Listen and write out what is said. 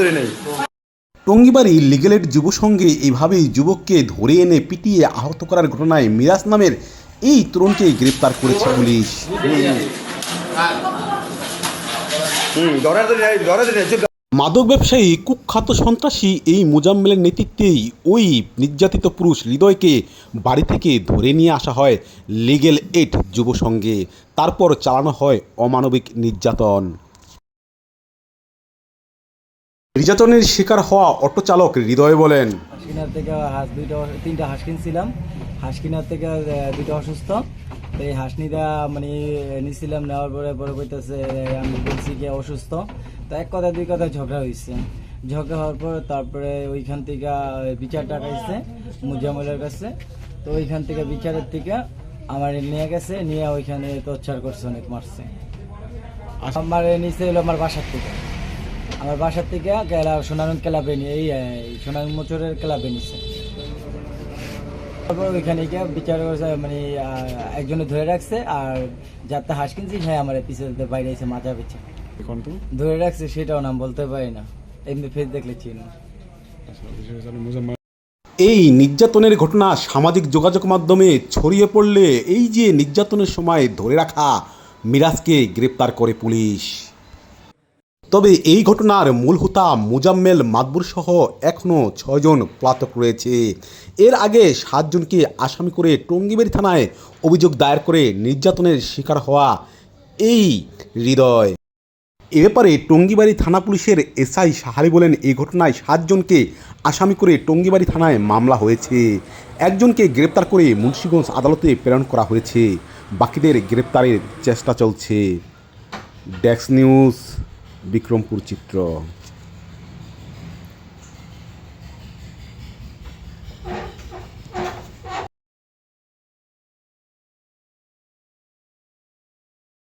নেই নেই। টঙ্গিবাড়ি লিগেলেট যুব সংঘে এভাবেই যুবককে ধরে এনে পিটিয়ে আহত করার ঘটনায় মিরাজ নামের এই তরুণকে গ্রেপ্তার করেছে পুলিশ। মাদক ব্যবসায়ী কুখ্যাত সন্ত্রাসী এই মোজাম্মেলের নেতৃত্বেই ওই নির্যাতিত পুরুষ হৃদয়কে বাড়ি থেকে ধরে নিয়ে আসা হয় লিগেল এইড যুব সংঘে তারপর চালানো হয় অমানবিক নির্যাতন। নির্যাতনের শিকার হওয়া অটো চালক হৃদয় বলেন। হাঁসকিনার থেকে হাঁস দুইটা তিনটা হাঁস কিনছিলাম। হাঁস কিনার থেকে দুইটা অসুস্থ। তো এই হাঁস নিটা মানে নিছিলাম নেওয়ার পরে পরে কইতেছে আমি বলছি কি অসুস্থ। তো এক কথা দুই কথা ঝগড়া হয়েছে ঝগড়া হওয়ার পর তারপরে ওইখান থেকে বিচার টাকা টাকাইছে মুজামলের কাছে। তো ওইখান থেকে বিচারের থেকে আমার নিয়ে গেছে নিয়ে ওইখানে তোচ্ছার করছে অনেক মারছে। আমার নিচে হলো আমার বাসার থেকে। আমার বাসার থেকে গেলা সোনারং ক্লাবে নিয়ে এই সোনারং মোচরের ক্লাবে নিছে। তারপর ওইখানে গিয়ে বিচার মানে একজনে ধরে রাখছে আর যাতে হাঁস কিনছি হ্যাঁ আমার পিছিয়ে বাইরে এসে মাজা পেছে ধরে রাখছে সেটাও নাম বলতে পারি না। এমনি ফেস দেখলে চিনো এই নির্যাতনের ঘটনা সামাজিক যোগাযোগ মাধ্যমে ছড়িয়ে পড়লে এই যে নির্যাতনের সময় ধরে রাখা মিরাজকে গ্রেপ্তার করে পুলিশ। তবে এই ঘটনার মূল হোতা মুজাম্মেল মাদবুর সহ এখনও ছয়জন পলাতক রয়েছে। এর আগে সাতজনকে আসামি করে টঙ্গিবাড়ি থানায় অভিযোগ দায়ের করে নির্যাতনের শিকার হওয়া এই হৃদয়। এ ব্যাপারে টঙ্গিবাড়ি থানা পুলিশের এসআই সাহারি বলেন, এই ঘটনায় সাতজনকে আসামি করে টঙ্গিবাড়ি থানায় মামলা হয়েছে। একজনকে গ্রেপ্তার করে মুন্সিগঞ্জ আদালতে প্রেরণ করা হয়েছে। বাকিদের গ্রেপ্তারের চেষ্টা চলছে। ডেক্স নিউজ বিক্রমপুর চিত্র।